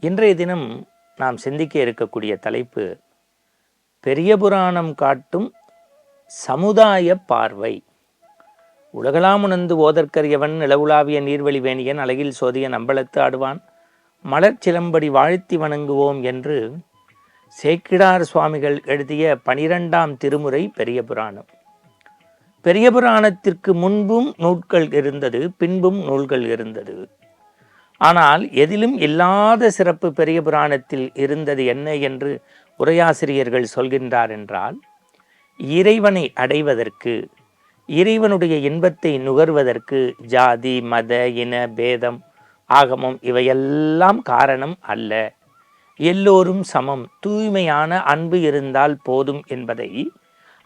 இன்றைய தினம் நாம் சிந்திக்க இருக்கக்கூடிய தலைப்பு பெரிய புராணம் காட்டும் சமுதாய பார்வை. உலகளாமுணர்ந்து ஓதற்கரியவன் நிலவுலாவிய நீர்வழி வேணியன் அழகில் சோதிய நம்பளத்து ஆடுவான் மலர் சிலம்படி வாழ்த்தி வணங்குவோம் என்று சேக்கிடார் சுவாமிகள் எழுதிய பனிரெண்டாம் திருமுறை பெரிய புராணம். பெரிய புராணத்திற்கு முன்பும் நூல்கள் இருந்தது பின்பும் நூல்கள் இருந்தது. ஆனால் எதிலும் இல்லாத சிறப்பு பெரிய புராணத்தில் இருந்தது என்ன என்று உரையாசிரியர்கள் சொல்கின்றார் என்றால் இறைவனை அடைவதற்கு இறைவனுடைய இன்பத்தை நுகர்வதற்கு ஜாதி மத இன பேதம் ஆகமம் இவையெல்லாம் காரணம் அல்ல. எல்லோரும் சமம். தூய்மையான அன்பு இருந்தால் போதும் என்பதை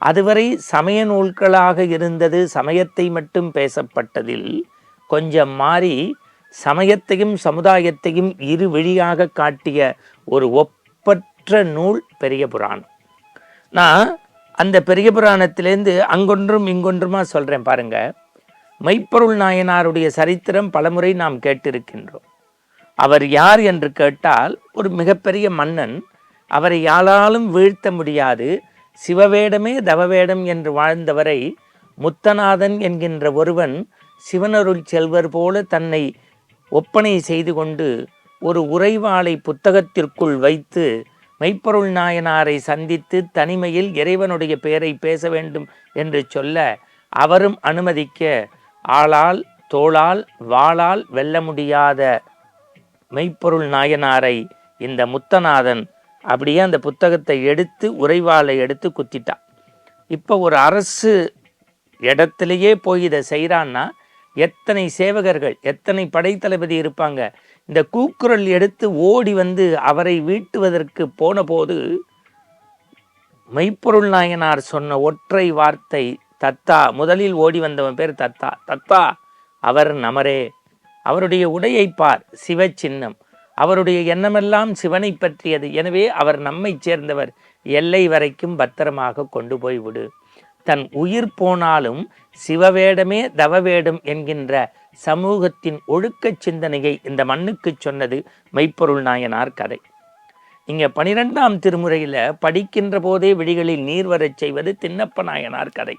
அதுவரை சமய நூல்களாக இருந்தது சமயத்தை மட்டும் பேசப்பட்டதில் கொஞ்சம் மாறி சமயத்தையும் சமுதாயத்தையும் இரு வழியாக காட்டிய ஒரு ஒப்பற்ற நூல் பெரிய புராணம். நான் அந்த பெரிய புராணத்திலேருந்து அங்கொன்றும் இங்கொன்றுமா சொல்கிறேன் பாருங்க. மெய்ப்பொருள் நாயனாருடைய சரித்திரம் பலமுறை நாம் கேட்டிருக்கின்றோம். அவர் யார் என்று கேட்டால் ஒரு மிகப்பெரிய மன்னன் அவரை யாராலும் வீழ்த்த முடியாது சிவவேடமே தவவேடம் என்று வாழ்ந்தவரை முத்தநாதன் என்கின்ற ஒருவன் சிவனருள் செல்வர் போல தன்னை ஒப்பனை செய்து கொண்டு ஒரு உறைவாளை புத்தகத்திற்குள் வைத்து மெய்ப்பொருள் நாயனாரை சந்தித்து தனிமையில் இறைவனுடைய பெயரை பேச வேண்டும் என்று சொல்ல அவரும் அனுமதிக்க ஆளால் தோளால் வாளால் வெல்ல முடியாத மெய்ப்பொருள் நாயனாரை இந்த முத்தநாதன் அப்படியே அந்த புத்தகத்தை எடுத்து உறைவாளை எடுத்து குத்திட்டான். இப்போ ஒரு அரசு இடத்துலையே போய் இதை செய்கிறான்னா எத்தனை சேவகர்கள் எத்தனை படைத்தளபதி இருப்பாங்க? இந்த கூக்குரல் எடுத்து ஓடி வந்து அவரை வீட்டுவதற்கு போன போது மெய்ப்பொருள் நாயனார் சொன்ன ஒற்றை வார்த்தை தத்தா முதலில் ஓடி வந்தவன் பேர் தத்தா. தத்தா அவர் நமரே. அவருடைய உடையை பார் சிவ சின்னம் அவருடைய எண்ணமெல்லாம் சிவனை பற்றியது. எனவே அவர் நம்மை சேர்ந்தவர். எல்லை வரைக்கும் பத்திரமாக கொண்டு போய் விடு. தன் உயிர் போனாலும் சிவவேடமே தவவேடம் என்கின்ற சமூகத்தின் ஒழுக்கச் சிந்தனையை இந்த மண்ணுக்கு சொன்னது மெய்ப்பொருள் நாயனார் கதை. இங்க பனிரெண்டாம் திருமுறையில படிக்கின்ற போதே விழிகளில் நீர் வரச் செய்வது தின்னப்ப நாயனார் கதை.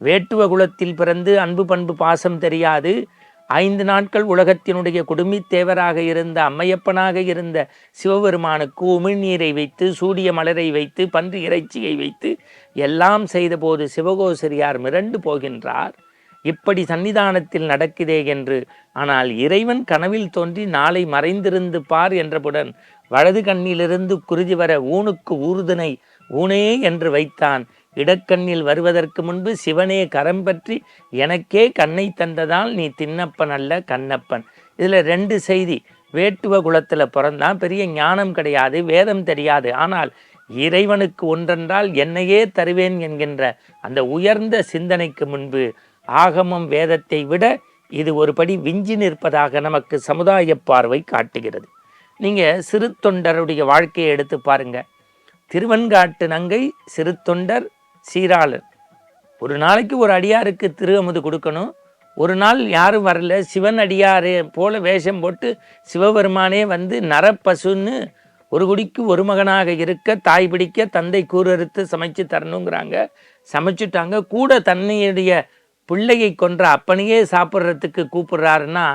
வேட்டுவ குலத்தில் பிறந்து அன்பு பண்பு பாசம் தெரியாது ஐந்து நாட்கள் உலகத்தினுடைய குடுமித் தேவராக இருந்த அம்மையப்பனாக இருந்த சிவபெருமானுக்கு உமிழ்நீரை வைத்து சூடிய மலரை வைத்து பன்றி இறைச்சியை வைத்து எல்லாம் செய்தபோது சிவகோசரியார் மிரண்டு போகின்றார். இப்படி சன்னிதானத்தில் நடக்குதே என்று ஆனால் இறைவன் கனவில் தோன்றி நாளை மறைந்திருந்து பார் என்றவுடன் வலது கண்ணிலிருந்து குருதி வர ஊனுக்கு ஊர்தனை ஊனே என்று வைத்தான். இடக்கண்ணில் வருவதற்கு முன்பு சிவனே கரம் பற்றி எனக்கே கண்ணை தந்ததால் நீ தின்னப்பன் அல்ல கண்ணப்பன். இதில் ரெண்டு செய்தி. வேட்டுவ குலத்தில் பிறந்தான். பெரிய ஞானம் கிடையாது வேதம் தெரியாது. ஆனால் இறைவனுக்கு ஒன்றென்றால் என்னையே தருவேன் என்கின்ற அந்த உயர்ந்த சிந்தனைக்கு முன்பு ஆகமம் வேதத்தை விட இது ஒருபடி விஞ்சி நிற்பதாக நமக்கு சமுதாய பார்வை காட்டுகிறது. நீங்கள் சிறு தொண்டருடைய வாழ்க்கையை எடுத்து பாருங்கள் திருவன்காட்டு நங்கை சிறு தொண்டர் சீராளர். ஒரு நாளைக்கு ஒரு அடியாருக்கு திரு அமுது கொடுக்கணும். ஒரு நாள் யாரும் வரல. சிவன் அடியாரே போல வேஷம் போட்டு சிவபெருமானே வந்து நரப்பசுன்னு ஒரு குடிக்கு ஒரு மகனாக இருக்க தாய் பிடிக்க தந்தை கூறறுத்து சமைச்சு தரணுங்கிறாங்க. சமைச்சுட்டாங்க. கூட தன்னையுடைய பிள்ளையை கொன்ற அப்பனையே சாப்பிட்றதுக்கு கூப்பிடுறாருன்னா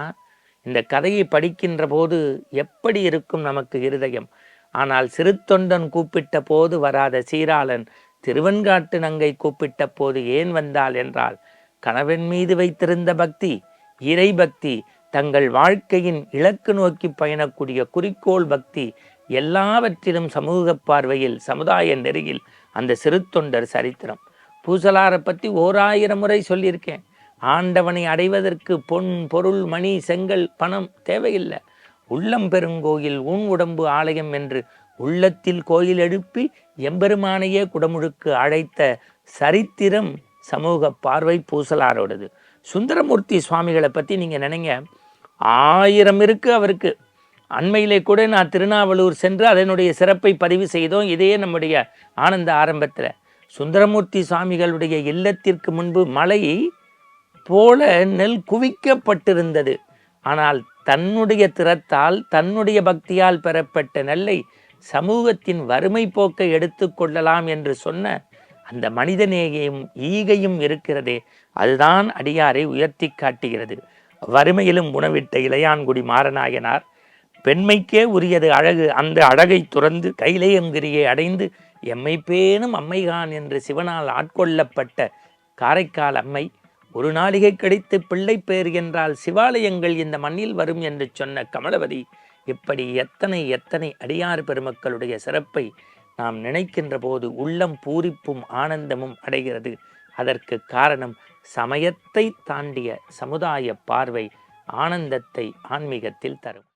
இந்த கதையை படிக்கின்ற போது எப்படி இருக்கும் நமக்கு இருதயம்? ஆனால் சிறுத்தொண்டன் கூப்பிட்ட போது வராத சீராளன் திருவெண்காட்டு நங்கை கூப்பிட்ட போது ஏன் வந்தாள் என்றால் கணவன் மீது வைத்திருந்த பக்தி இறை பக்தி தங்கள் வாழ்க்கையின் இலக்கு நோக்கி பயணக்கூடிய குறிக்கோள் பக்தி எல்லாவற்றிலும் சமூக பார்வையில் சமுதாய நெறியில் அந்த சிறு தொண்டர் சரித்திரம். பூசலாரை பற்றி ஓராயிரம் முறை சொல்லியிருக்கேன். ஆண்டவனை அடைவதற்கு பொன் பொருள் மணி செங்கல் பணம் தேவையில்லை. உள்ளம் பெருங்கோயில் ஊன் உடம்பு ஆலயம் என்று உள்ளத்தில் கோயில் எழுப்பி எம்பெருமானையே குடமுழுக்கு அழைத்த சரித்திரம் சமூக பார்வை பூசலாரோடது. சுந்தரமூர்த்தி சுவாமிகளை பற்றி நீங்கள் நினைங்க. ஆயிரம் இருக்குது அவருக்கு. அண்மையிலே கூட நான் திருநாவலூர் சென்று அதனுடைய சிறப்பை பதிவு செய்தோம். இதே நம்முடைய ஆனந்த ஆரம்பத்தில். சுந்தரமூர்த்தி சுவாமிகளுடைய இல்லத்திற்கு முன்பு மலை போல நெல் குவிக்கப்பட்டிருந்தது. ஆனால் தன்னுடைய திறத்தால் தன்னுடைய பக்தியால் பெறப்பட்ட நெல்லை சமூகத்தின் வறுமை போக்கை எடுத்துக்கொள்ளலாம் என்று சொன்ன அந்த மனிதநேயம் ஈகையும் இருக்கிறதே அதுதான் அடியாரை உயர்த்தி காட்டுகிறது. வறுமையிலும் உணவிட்ட இளையான்குடி மாறனாயனார் பெண்மைக்கே உரியது அழகு அந்த அழகை துறந்து கைலேயங்கிரியை அடைந்து எம்மை பேணும் அம்மைகான் என்று சிவனால் ஆட்கொள்ளப்பட்ட காரைக்கால் அம்மை ஒரு நாளிகை கிடைத்து பிள்ளை பேர் என்றால் சிவாலயங்கள் இந்த மண்ணில் வரும் என்று சொன்ன கமலவதி இப்படி எத்தனை எத்தனை அடியார் பெருமக்களுடைய சிறப்பை நாம் நினைக்கின்ற போது உள்ளம் பூரிப்பும் ஆனந்தமும் அடைகிறது. அதற்கு காரணம் சமயத்தை தாண்டிய சமுதாய பார்வை ஆனந்தத்தை ஆன்மீகத்தில் தரும்.